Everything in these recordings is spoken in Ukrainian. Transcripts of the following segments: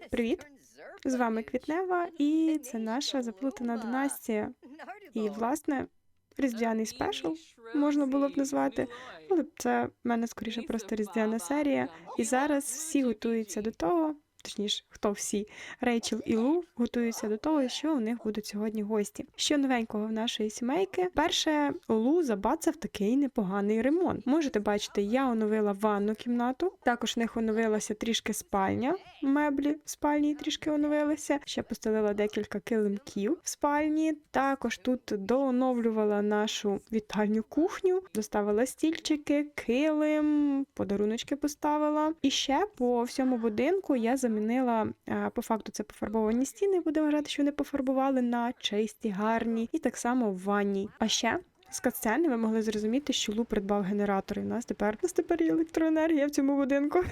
Привіт-привіт! З вами Квітнева, і це наша заплутана династія. І, власне, різдвяний спешл можна було б назвати, але це в мене скоріше просто різдвяна серія. І зараз всі готуються до того. Точніше, хто всі Рейчел і Лу готуються до того, що у них будуть сьогодні гості. Що новенького в нашої сімейки? Перше, Лу забацав такий непоганий ремонт. Можете бачити, я оновила ванну кімнату. Також в них оновилася трішки спальня. Меблі в спальні трішки оновилися. Ще постелила декілька килимків в спальні. Також тут дооновлювала нашу вітальню кухню, доставила стільчики, килим, подаруночки поставила. І ще по всьому будинку я замінила е, по факту це пофарбовані стіни. Будемо вважати, що вони пофарбували на чисті, гарні, і так само в ванні. А ще. З катсцени ви могли зрозуміти, що Лу придбав генератор, і в нас тепер у нас тепер є електроенергія в цьому будинку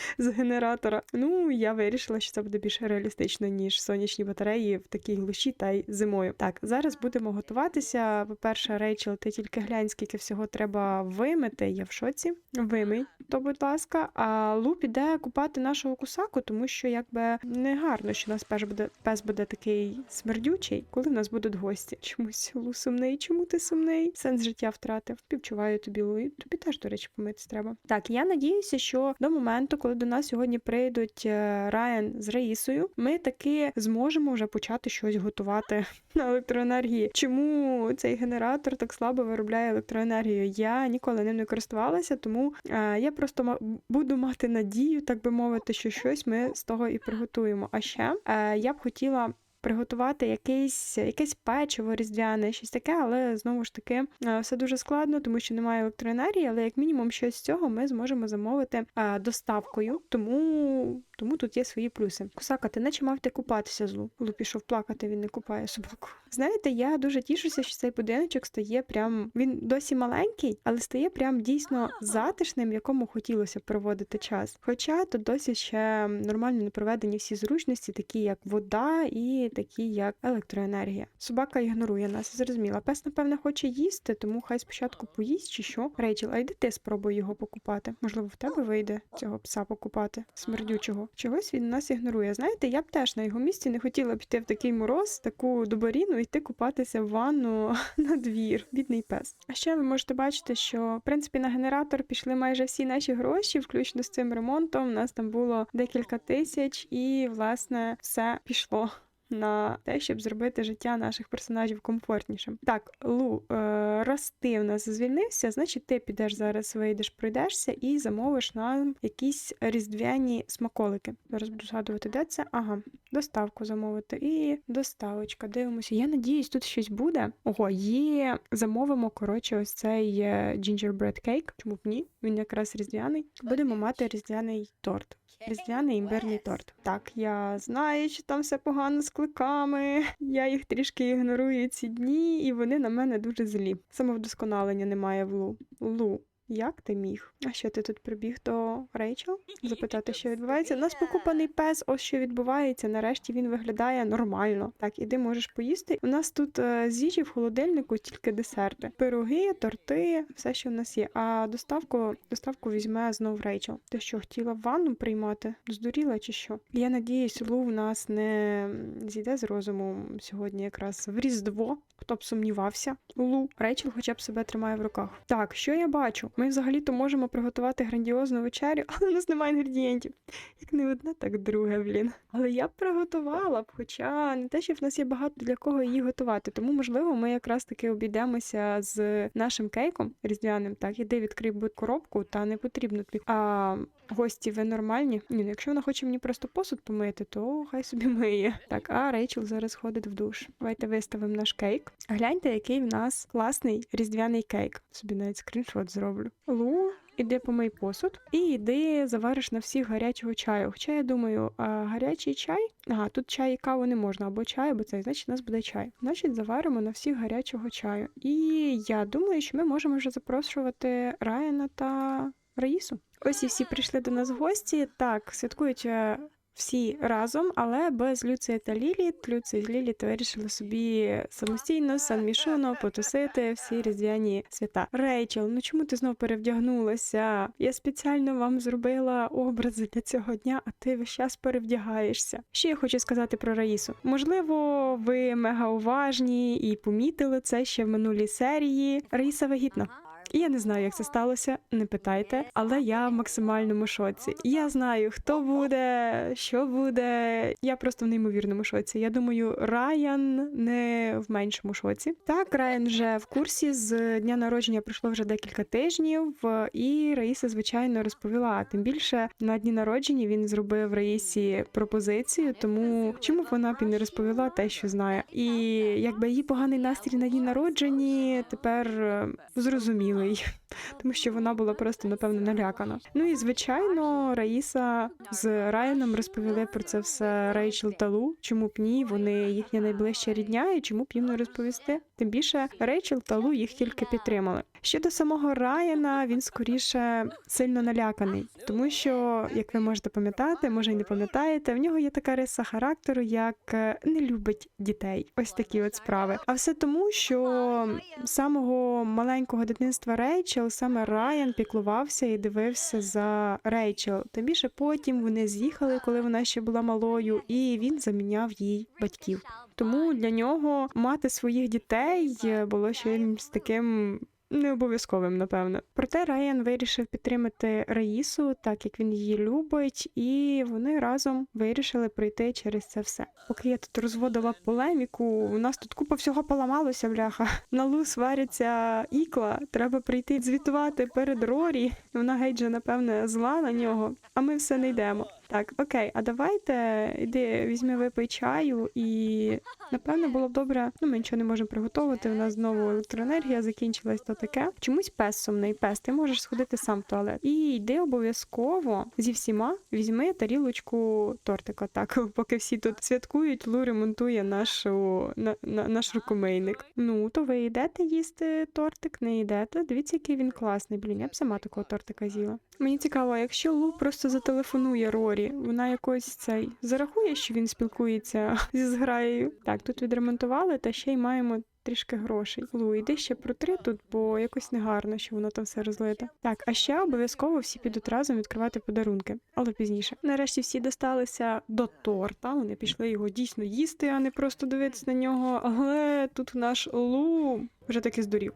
з генератора. Ну я вирішила, що це буде більш реалістично, ніж сонячні батареї в такій глуші та й зимою. Так, зараз будемо готуватися. По-перше, Рейчел, ти тільки глянь, скільки всього треба вимити. Я в шоці. Вимий, то, будь ласка. А Лу піде купати нашого кусаку, тому що якби не гарно, що нас пес буде пес буде такий смердючий, коли в нас будуть гості. Чомусь Лу сумний. Чому ти сумний? Сенс життя втратив. Співчуваю тобі, Лу. Тобі теж, до речі, помитись треба. Так, я надіюся, що до моменту, коли до нас сьогодні прийдуть е, Райан з Раїсою, ми таки зможемо вже почати щось готувати на електроенергії. Чому цей генератор так слабо виробляє електроенергію? Я ніколи ним не користувалася, тому е, я просто буду мати надію, так би мовити, що щось ми з того і приготуємо. А ще е, я б хотіла. Приготувати якесь, якесь печиво різдвяне, щось таке, але знову ж таки е, все дуже складно, тому що немає електроенергії, але як мінімум щось з цього ми зможемо замовити е, доставкою. Тому, тому тут є свої плюси. Кусака, ти наче мав ти купатися злу. Лу пішов плакати, він не купає собаку. Знаєте, я дуже тішуся, що цей будиночок стає прям. Він досі маленький, але стає прям дійсно затишним, в якому хотілося проводити час. Хоча тут досі ще нормально не проведені всі зручності, такі як вода і такі як електроенергія. Собака ігнорує нас, зрозуміла. Пес, напевне, хоче їсти, тому хай спочатку поїсть чи що. Рейчел, а йди ти спробуй його покупати. Можливо, в тебе вийде цього пса покупати, смердючого. Чогось він нас ігнорує. Знаєте, я б теж на його місці не хотіла б йти в такий мороз, таку доборіну, йти купатися в ванну на двір. Бідний пес. А ще ви можете бачити, що в принципі на генератор пішли майже всі наші гроші, включно з цим ремонтом. У нас там було декілька тисяч, і власне все пішло. На те, щоб зробити життя наших персонажів комфортнішим. Так, Лу, е, раз ти в нас звільнився, значить ти підеш зараз, вийдеш, пройдешся і замовиш нам якісь різдвяні смаколики. Зараз буду згадувати, де це. Ага, доставку замовити. І доставочка. Дивимося. Я надіюсь, тут щось буде. Ого, є. Замовимо, коротше, ось цей е, gingerbread cake. Чому б ні? Він якраз різдвяний. Будемо мати різдвяний торт. Різдвяний імбирний торт. Так, я знаю, що там все погано з кликами. Я їх трішки ігнорую ці дні, і вони на мене дуже злі. Самовдосконалення немає в Лу. Лу. Як ти міг? А що ти тут прибіг до Рейчел? Запитати, що відбувається. У нас покупаний пес, ось що відбувається. Нарешті він виглядає нормально. Так, іди можеш поїсти. У нас тут е, з їжі в холодильнику тільки десерти. Пироги, торти, все, що в нас є. А доставку, доставку візьме знов Рейчел. Ти що, хотіла ванну приймати? Здуріла чи що? Я надіюсь, Лу в нас не зійде з розуму сьогодні якраз в Різдво. Хто б сумнівався? Лу. Рейчел хоча б себе тримає в руках. Так, що я бачу? Ми взагалі-то можемо приготувати грандіозну вечерю, але у нас немає інгредієнтів. Як не одне, так друге, блін. Але я б приготувала б, хоча не те, що в нас є багато для кого її готувати. Тому, можливо, ми якраз таки обійдемося з нашим кейком різдвяним. Так, іди відкрий коробку, та не потрібно. А гості, ви нормальні? Ні, ну якщо вона хоче мені просто посуд помити, то хай собі миє. Так, а Рейчел зараз ходить в душ. Давайте виставимо наш кейк. Гляньте, який в нас класний різдвяний кейк. Собі навіть скріншот зроблю. Лу, іди помий посуд і йди завариш на всіх гарячого чаю. Хоча я думаю, а гарячий чай? Ага, тут чай і каву не можна, або чай, або цей, значить, у нас буде чай. Значить, заваримо на всіх гарячого чаю. І я думаю, що ми можемо вже запрошувати Райана та Раїсу. Ось і всі прийшли до нас в гості. Так, святкують е, всі разом, але без Люція та Ліліт. Люцій з Ліліт вирішили собі самостійно, санмішуно потусити всі різдвяні свята. Рейчел, ну чому ти знов перевдягнулася? Я спеціально вам зробила образи для цього дня, а ти весь час перевдягаєшся. Що я хочу сказати про Раїсу? Можливо, ви мега уважні і помітили це ще в минулій серії. Раїса вагітна. І я не знаю, як це сталося, не питайте, але я в максимальному шоці. Я знаю, хто буде, що буде. Я просто в неймовірному шоці. Я думаю, Райан не в меншому шоці. Так, Райан вже в курсі з дня народження пройшло вже декілька тижнів, і Раїса, звичайно, розповіла. Тим більше на дні народження він зробив Раїсі пропозицію, тому чому б вона б і не розповіла те, що знає. І якби її поганий настрій на дні народженні тепер е, зрозумілий, тому що вона була просто напевно налякана. Ну і звичайно, Раїса з Райаном розповіли про це все Рейчел та Лу. Чому б ні? Вони їхня найближча рідня, і чому б їм не розповісти? Тим більше Рейчел та Лу їх тільки підтримали. Щодо самого Райана, він скоріше сильно наляканий, тому що, як ви можете пам'ятати, може й не пам'ятаєте, в нього є така риса характеру, як е, не любить дітей. Ось такі от справи. А все тому, що самого маленького дитинства Рейчел саме Райан піклувався і дивився за Рейчел. Тим більше потім вони з'їхали, коли вона ще була малою, і він заміняв їй батьків. Тому для нього мати своїх дітей було щось таким. Не обов'язковим, напевно. Проте Райан вирішив підтримати Раїсу, так як він її любить, і вони разом вирішили пройти через це все. Поки я тут розводила полеміку, у нас тут купа всього поламалося, бляха. На лу свариться ікла. Треба прийти звітувати перед Рорі. Вона геть же, напевне, зла на нього, а ми все не йдемо. Так, окей, а давайте іди візьми випий чаю, і напевно було б добре. Ну, ми нічого не можемо приготувати. У нас знову електроенергія закінчилась, то таке. Чомусь пес сумний пес. Ти можеш сходити сам в туалет. І йди обов'язково зі всіма візьми тарілочку тортика. Так, поки всі тут святкують, Лу ремонтує нашу на, на, наш рукомийник. Ну, то ви йдете їсти тортик, не йдете. Дивіться, який він класний. Блін, я б сама такого тортика з'їла. Мені цікаво, якщо Лу просто зателефонує Рорі, вона якось цей зарахує, що він спілкується зі зграєю. Так, тут відремонтували, та ще й маємо. Трішки грошей. Лу, іди ще протри тут, бо якось негарно, що воно там все розлите. Так, а ще обов'язково всі підуть разом відкривати подарунки, але пізніше. Нарешті всі досталися до торта. Вони пішли його дійсно їсти, а не просто дивитися на нього. Але тут наш Лу вже таки здурів.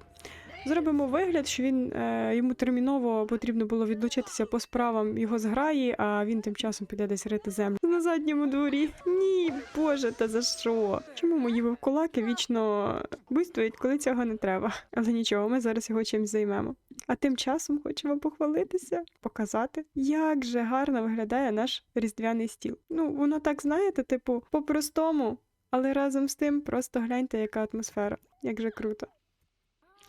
Зробимо вигляд, що він е, йому терміново потрібно було відлучитися по справам його зграї, а він тим часом піде десь рити землю на задньому дворі. Ні, боже, та за що? Чому мої вовкулаки вічно буйствують, коли цього не треба? Але нічого, ми зараз його чимось займемо. А тим часом хочемо похвалитися, показати, як же гарно виглядає наш різдвяний стіл. Ну, воно так знаєте, типу, по-простому, але разом з тим просто гляньте, яка атмосфера, як же круто.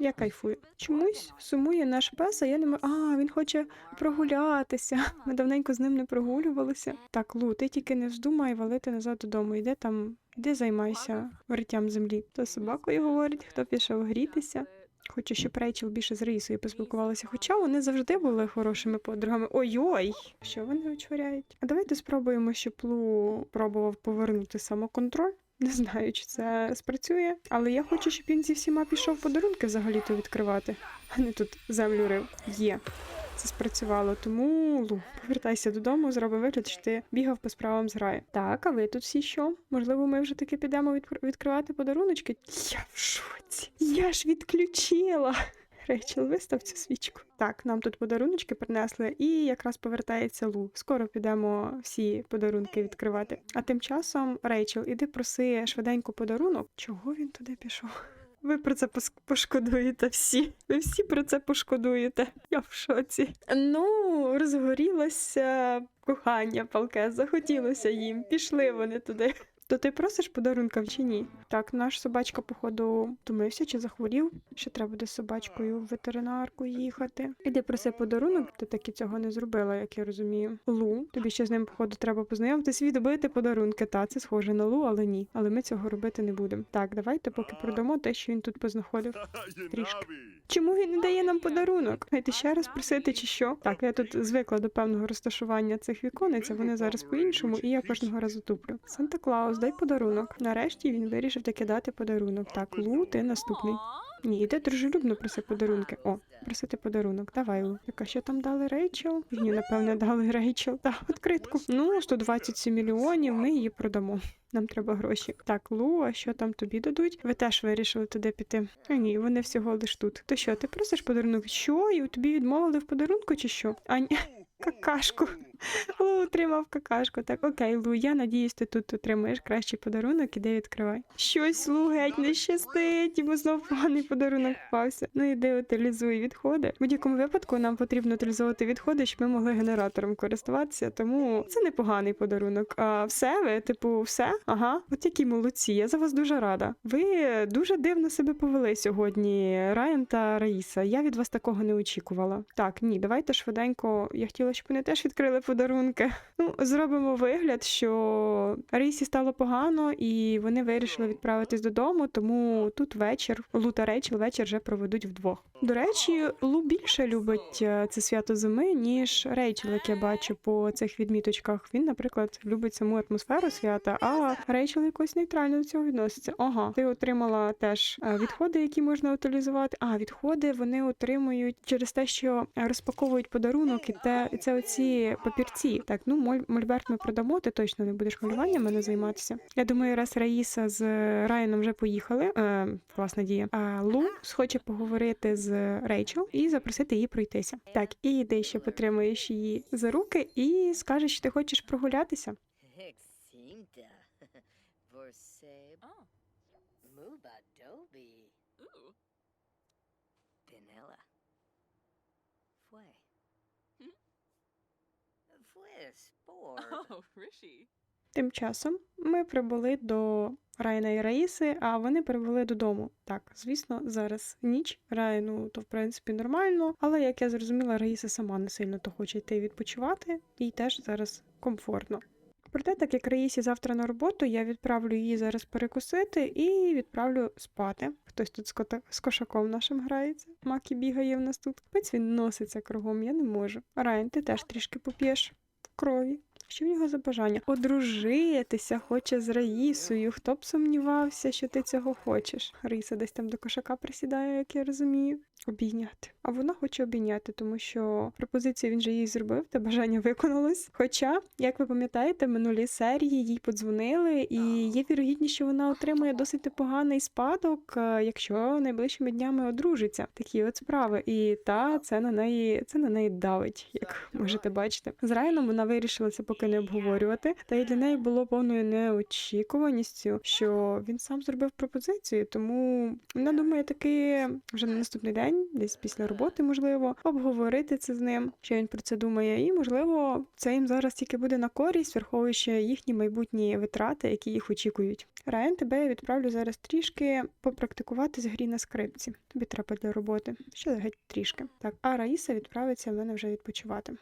Я кайфую. Чомусь сумує наш пес, а я не можу. А, він хоче прогулятися. Ми давненько з ним не прогулювалися. Так, Лу, ти тільки не вздумай валити назад додому. Йди там, іди займайся риттям землі. То собакою говорить, хто пішов грітися. Хочу, щоб Рейчел більше з Рисою поспілкувалася, хоча вони завжди були хорошими подругами. Ой-ой! Що вони вичворяють? А давайте спробуємо, щоб Лу пробував повернути самоконтроль. Не знаю, чи це спрацює, але я хочу, щоб він зі всіма пішов подарунки взагалі-то відкривати, а не тут землю рив. Є. Це спрацювало, тому Лу, повертайся додому, зроби вигляд, що ти бігав по справам з граю. Так, а ви тут всі що? Можливо, ми вже таки підемо відкр- відкривати подаруночки? Я в шоці. Я ж відключила. Рейчел, вистав цю свічку. Так, нам тут подаруночки принесли, і якраз повертається Лу. Скоро підемо всі подарунки відкривати. А тим часом, Рейчел, іди проси швиденько подарунок. Чого він туди пішов? Ви про це пошкодуєте всі. Ви всі про це пошкодуєте. Я в шоці. Ну, розгорілося кохання палке, захотілося їм. Пішли вони туди. То ти просиш подарунка чи ні? Так, наш собачка, походу, втомився чи захворів. Ще треба буде з собачкою в ветеринарку їхати. Іди проси подарунок, ти таки цього не зробила, як я розумію. Лу, тобі ще з ним, походу, треба познайомитись, відбити подарунки. Та це схоже на Лу, але ні. Але ми цього робити не будемо. Так, давайте поки продамо те, що він тут познаходив. Трішки. Чому він не дає нам подарунок? Маєте ще раз просити чи що? Так, я тут звикла до певного розташування цих віконець, а вони зараз по-іншому, і я кожного разу туплю. Санта Клаус, дай подарунок. Нарешті він вирішив таки дати подарунок. Так, Лу, ти наступний. Ні, іде дружелюбно проси подарунки. О, просити подарунок. Давай, Лу. Так, а що там дали Рейчел? Ні, напевне, дали Рейчел. Так, відкритку. Ну, 127 мільйонів, ми її продамо. Нам треба гроші. Так, Лу, а що там тобі дадуть? Ви теж вирішили туди піти. А ні, вони всього лиш тут. То що, ти просиш подарунок? Що? І тобі відмовили в подарунку чи що? А ні, какашку. Лу отримав какашку. Так, окей, Лу, я надіюсь, ти тут отримаєш кращий подарунок, іди відкривай. Щось Лу геть не щастить, йому знов поганий подарунок впався. Ну іди утилізуй відходи. В будь-якому випадку нам потрібно утилізувати відходи, щоб ми могли генератором користуватися, тому це непоганий подарунок. А все ви, типу, все? Ага, от які молодці. Я за вас дуже рада. Ви дуже дивно себе повели сьогодні, Райан та Раїса. Я від вас такого не очікувала. Так, ні, давайте швиденько. Я хотіла, щоб вони теж відкрили подарунки. Ну, зробимо вигляд, що Раїсі стало погано, і вони вирішили відправитись додому, тому тут вечір Лу та Рейчел вечір вже проведуть вдвох. До речі, Лу більше любить е, це свято зими, ніж Рейчел, як я бачу по цих відміточках. Він, наприклад, любить саму атмосферу свята, а Рейчел якось нейтрально до цього відноситься. Ага, ти отримала теж е, відходи, які можна утилізувати. А відходи вони отримують через те, що розпаковують подарунок, і те це оці папірці. Так, ну моль, мольберт ми продамо. Ти точно не будеш малюванням мене займатися. Я думаю, раз Раїса з Райаном вже поїхали. Е, класна дія. А Лу схоче поговорити з Рейчел і запросити її пройтися. Так, і йди ще потримаєш її за руки і скажеш, що ти хочеш прогулятися. Тим часом ми прибули до Райана і Раїси, а вони прибули додому. Так, звісно, зараз ніч. Райану то в принципі нормально, але як я зрозуміла, Раїса сама не сильно то хоче йти відпочивати, їй теж зараз комфортно. Проте, так як Раїсі завтра на роботу, я відправлю її зараз перекусити і відправлю спати. Хтось тут з, кота... з кошаком нашим грається. Макі бігає в нас тут. Капець він носиться кругом, я не можу. Райан, ти теж трішки поп'єш крові. Що в нього за бажання? Одружитися хоче з Раїсою. Хто б сумнівався, що ти цього хочеш? Раїса десь там до кошака присідає, як я розумію. Обійняти. А вона хоче обійняти, тому що пропозицію він же їй зробив, те бажання виконалось. Хоча, як ви пам'ятаєте, минулі серії їй подзвонили, і є вірогідність, що вона отримує досить непоганий спадок, е, якщо найближчими днями одружиться. Такі от справи. І та це на неї це на неї давить, як можете бачити. З Райаном вона вирішила це поки не обговорювати. Та й для неї було повною неочікуваністю, що він сам зробив пропозицію. Тому вона думає таки вже на наступний день, десь після роботи, можливо, обговорити це з ним, що він про це думає, і можливо, це їм зараз тільки буде на користь, враховуючи їхні майбутні витрати, які їх очікують. Райан, тебе я відправлю зараз трішки попрактикувати з грі на скрипці. Тобі треба для роботи. Ще геть трішки. Так, а Раїса відправиться в мене вже відпочивати.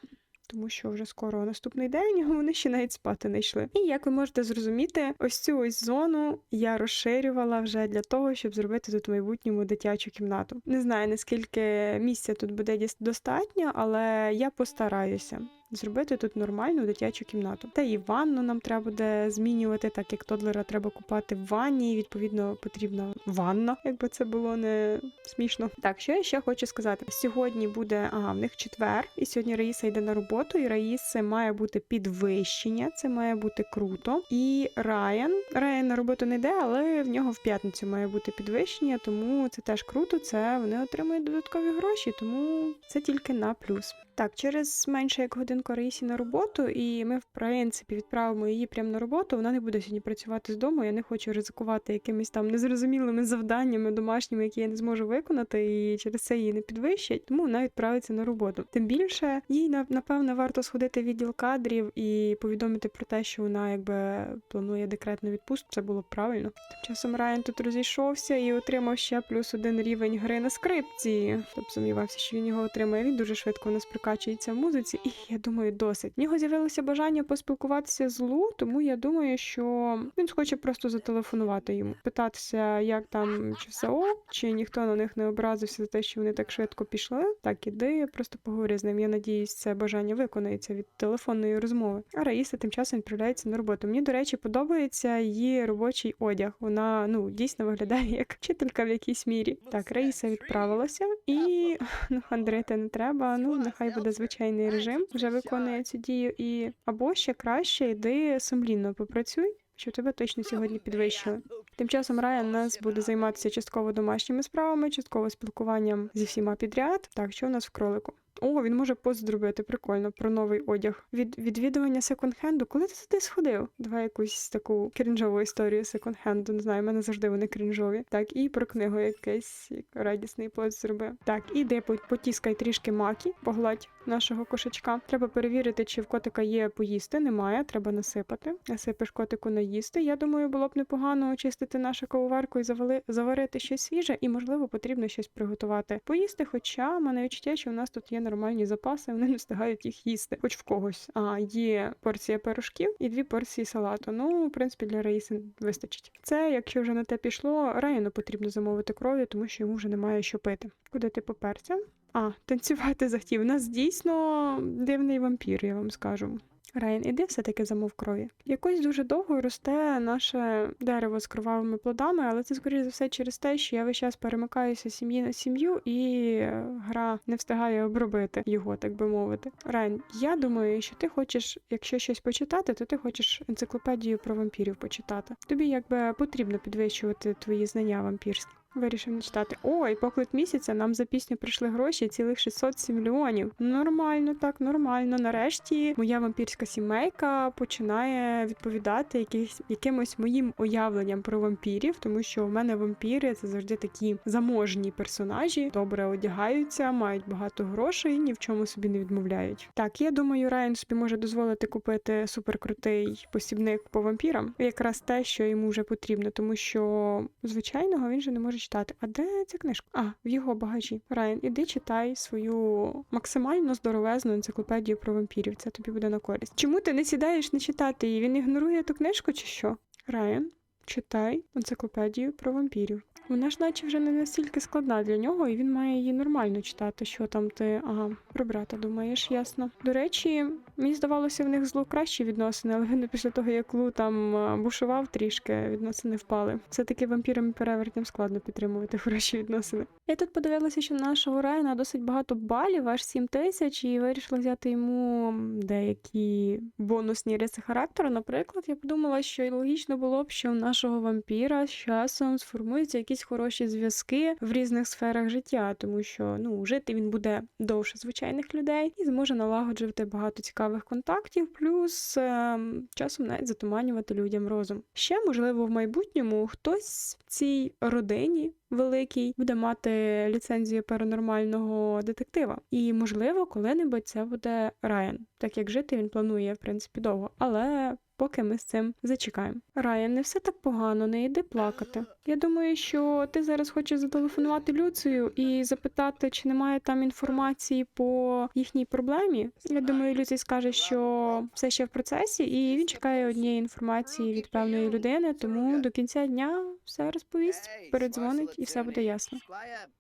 Тому що вже скоро наступний день вони ще навіть спати не йшли. І як ви можете зрозуміти, ось цю ось зону я розширювала вже для того, щоб зробити тут майбутньому дитячу кімнату. Не знаю наскільки місця тут буде достатньо, але я постараюся. Зробити тут нормальну дитячу кімнату. Та і ванну нам треба буде змінювати, так як тодлера треба купати в ванні, і відповідно потрібна ванна, якби це було не смішно. Так, що я ще хочу сказати? Сьогодні буде ага, в них четвер, і сьогодні Раїса йде на роботу, і Раїси має бути підвищення, це має бути круто. І Райан, Райан на роботу не йде, але в нього в п'ятницю має бути підвищення, тому це теж круто. Це вони отримують додаткові гроші, тому це тільки на плюс. Так, через менше як годинку Раїсі на роботу, і ми, в принципі, відправимо її прямо на роботу. Вона не буде сьогодні працювати з дому. Я не хочу ризикувати якимись там незрозумілими завданнями домашніми, які я не зможу виконати, і через це її не підвищать. Тому вона відправиться на роботу. Тим більше їй на- напевно варто сходити в відділ кадрів і повідомити про те, що вона якби планує декретну відпустку. Це було б правильно. Тим часом Райан тут розійшовся і отримав ще плюс один рівень гри на скрипці. Тобто сумнівався, що він його отримає. Він дуже швидко нас прикачується в музиці, і я думаю, досить. В нього з'явилося бажання поспілкуватися з Лу, тому я думаю, що він схоче просто зателефонувати йому, питатися, як там чи все ок, чи ніхто на них не образився за те, що вони так швидко пішли. Так, іди, я просто поговори з ним. Я надіюсь, це бажання виконається від телефонної розмови. А Раїса тим часом відправляється на роботу. Мені, до речі, подобається її робочий одяг. Вона ну дійсно виглядає як вчителька в якійсь мірі. Так, Раїса відправилася, і ну хандрити не треба. Ну нехай буде звичайний режим, вже виконує цю дію. І або ще краще йди сумлінно попрацюй. Що тебе точно сьогодні підвищили. Тим часом Райан нас буде займатися частково домашніми справами, частково спілкуванням зі всіма підряд. Так, що у нас в кролику? О, він може пост зробити прикольно про новий одяг. Від відвідування секонд-хенду. Коли ти туди сходив? Давай якусь таку крінжову історію секонд-хенду. Не знаю, в мене завжди вони крінжові. Так, і про книгу якийсь як радісний пост зробив. Так, іди потіскай трішки макі, погладь нашого кошечка. Треба перевірити, чи в котика є поїсти. Немає, треба насипати. Насипиш котику наїсти. Я думаю, було б непогано очистити нашу кавоварку і завали... заварити щось свіже, і можливо потрібно щось приготувати. Поїсти, хоча мене відчуття, що в нас тут є нормальні запаси, вони не встигають їх їсти. Хоч в когось. А є порція пирожків і дві порції салату. Ну, в принципі, для Раїси вистачить. Це, якщо вже на те пішло, Райану потрібно замовити крові, тому що йому вже немає що пити. Куди ти поперся? А, танцювати захотів. У нас дійсно дивний вампір, я вам скажу. Райан, іди все-таки замов крові. Якось дуже довго росте наше дерево з кровавими плодами, але це скоріше за все через те, що я весь час перемикаюся сім'ї на сім'ю, і е, гра не встигає обробити його, так би мовити. Райан, я думаю, що ти хочеш, якщо щось почитати, то ти хочеш енциклопедію про вампірів почитати. Тобі якби потрібно підвищувати твої знання вампірські. Вирішив не читати. Ой, поклик місяця нам за пісню прийшли гроші цілих 607 мільйонів. Нормально, так, нормально. Нарешті моя вампірська сімейка починає відповідати якихось якимось моїм уявленням про вампірів, тому що у мене вампіри це завжди такі заможні персонажі, добре одягаються, мають багато грошей, ні в чому собі не відмовляють. Так, я думаю, Райан собі може дозволити купити суперкрутий посібник по вампірам. Якраз те, що йому вже потрібно, тому що звичайного він же не може читати. А де ця книжка? А, в його багажі. Райан, іди читай свою максимально здоровезну енциклопедію про вампірів. Це тобі буде на користь. Чому ти не сідаєш не читати її? Він ігнорує ту книжку чи що? Райан, читай енциклопедію про вампірів. Вона ж наче вже не настільки складна для нього, і він має її нормально читати. Що там ти? Ага, про брата думаєш, ясно. До речі, мені здавалося, в них з Лу кращі відносини, але видно, після того, як Лу там бушував трішки, відносини впали. Все таки вампірам і перевертням складно підтримувати хороші відносини. Я тут подивилася, що нашого Райана досить багато балів, аж 7 тисяч, і вирішила взяти йому деякі бонусні риси характеру. Наприклад, я подумала, що логічно було б, що в нашого вампіра з часом сформуються якісь хороші зв'язки в різних сферах життя, тому що ну жити він буде довше звичайних людей і зможе налагоджувати багато цікавих контактів, плюс е, часом навіть затуманювати людям розум. Ще можливо в майбутньому хтось в цій родині великій буде мати ліцензію паранормального детектива. І можливо, коли-небудь це буде Райан, так як жити він планує в принципі довго, але. Поки ми з цим зачекаємо. Райан, не все так погано, не йди плакати. Я думаю, що ти зараз хочеш зателефонувати Люцію і запитати, чи немає там інформації по їхній проблемі. Я думаю, Люцій скаже, що все ще в процесі, і він чекає однієї інформації від певної людини, тому до кінця дня все розповість, передзвонить і все буде ясно.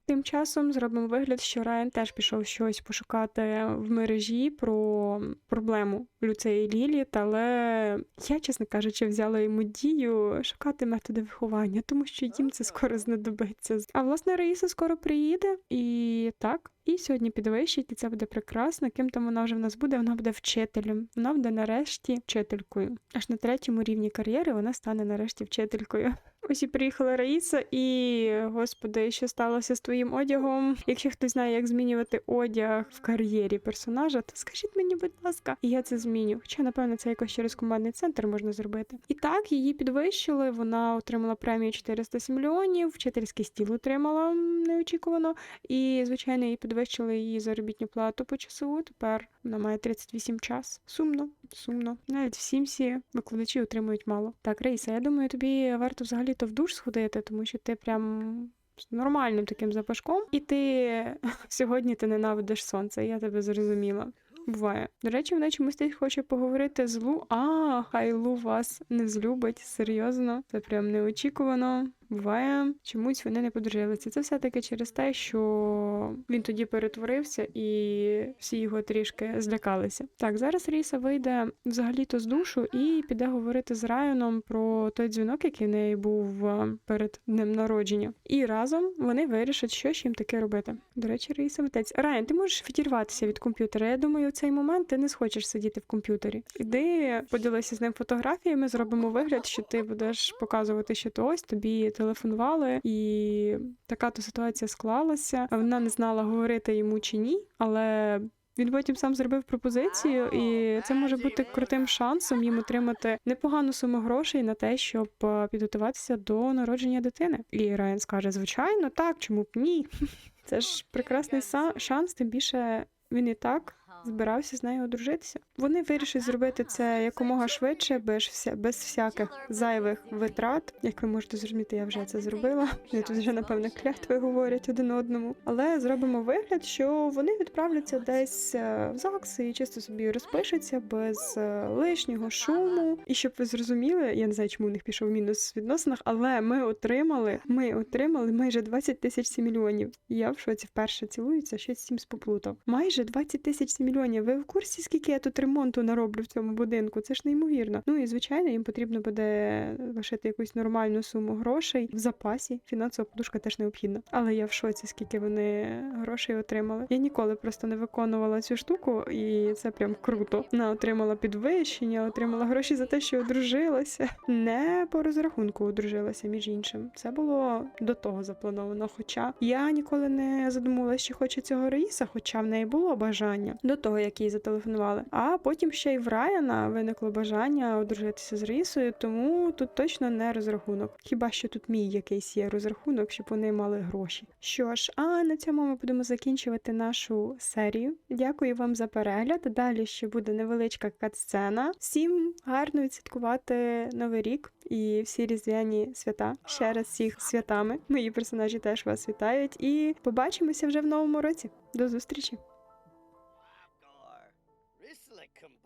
Тим часом зробимо вигляд, що Райан теж пішов щось пошукати в мережі про проблему Люцеї Ліліт, але я, чесно кажучи, взяла йому дію шукати методи виховання, тому що їм це скоро знадобиться. А власне Раїса скоро приїде, і так, і сьогодні підвищить, і це буде прекрасно. Ким там вона вже в нас буде? Вона буде вчителем. Вона буде нарешті вчителькою. Аж на третьому рівні кар'єри вона стане нарешті вчителькою. Ось і приїхала Раїса, і господи, що сталося з твоїм одягом? Якщо хтось знає, як змінювати одяг в кар'єрі персонажа, то скажіть мені, будь ласка, і я це зміню. Хоча, напевно, це якось через командний центр можна зробити. І так її підвищили. Вона отримала премію 407 мільйонів, вчительський стіл отримала неочікувано. І, звичайно, їй підвищили її заробітну плату по часу. Тепер вона має 38 час. Сумно, сумно. Навіть в Сімсі викладачі отримують мало. Так, Рейса, я думаю, тобі варто взагалі-то в душ сходити, тому що ти прям. Нормальним таким запашком, і ти сьогодні ти ненавидиш сонце, я тебе зрозуміла. Буває. До речі, вона чомусь десь хоче поговорити з Лу. А, хай Лу вас не злюбить. Серйозно, це прям неочікувано. Буває, чомусь вони не подружилися. Це все-таки через те, що він тоді перетворився і всі його трішки злякалися. Так, зараз Ріса вийде взагалі-то з душу і піде говорити з Райаном про той дзвінок, який в неї був е, перед днем народження. І разом вони вирішать, що ж їм таке робити. До речі, Ріса митець. Райан, ти можеш відірватися від комп'ютера. Я думаю, в цей момент ти не схочеш сидіти в комп'ютері. Іди, поділися з ним фотографіями, зробимо вигляд, що ти будеш показувати, що то ось тобі телефонували, і така то ситуація склалася. Вона не знала, говорити йому чи ні, але. Він потім сам зробив пропозицію, і це може бути крутим шансом їм отримати непогану суму грошей на те, щоб е, підготуватися до народження дитини. І Райан скаже: звичайно, так, чому б ні? Це ж прекрасний шанс, тим більше він і так збирався з нею одружитися. Вони вирішать зробити це якомога швидше, без, вся, без всяких зайвих витрат. Як ви можете зрозуміти, я вже це зробила. Вони тут вже напевне клятви говорять один одному. Але зробимо вигляд, що вони відправляться десь е, в ЗАГС і чисто собі розпишуться без е, лишнього шуму. І щоб ви зрозуміли, я не знаю, чому у них пішов мінус в відносинах, але ми отримали, ми отримали майже 20 тисяч мільйонів. Я в шоці вперше цілуються, щось сім сплутав. Майже 20 тисяч мільйонів. Ви в курсі, скільки я тут ремонту нароблю в цьому будинку? Це ж неймовірно. Ну і звичайно, їм потрібно буде лишити якусь нормальну суму грошей в запасі. Фінансова подушка теж необхідна. Але я в шоці, скільки вони грошей отримали. Я ніколи просто не виконувала цю штуку, і це прям круто. Вона отримала підвищення, отримала гроші за те, що одружилася. Не по розрахунку одружилася, між іншим. Це було до того заплановано. Хоча я ніколи не задумувалася, що хоче цього Раїса, хоча в неї було бажання до того, як їй зателефонували. А потім ще й в Райана виникло бажання одружитися з Раїсою, тому тут точно не розрахунок. Хіба що тут мій якийсь є розрахунок, щоб вони мали гроші. Що ж, а на цьому ми будемо закінчувати нашу серію. Дякую вам за перегляд. Далі ще буде невеличка катсцена. Всім гарно відсвяткувати новий рік і всі різдвяні свята. Ще раз всіх святами. Мої персонажі теж вас вітають. І побачимося вже в новому році. До зустрічі!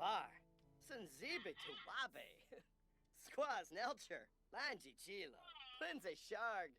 Kumbar, Sanzibe Tuwabe, Squaz Nelcher, Lanji Chila, Plinze Sharg,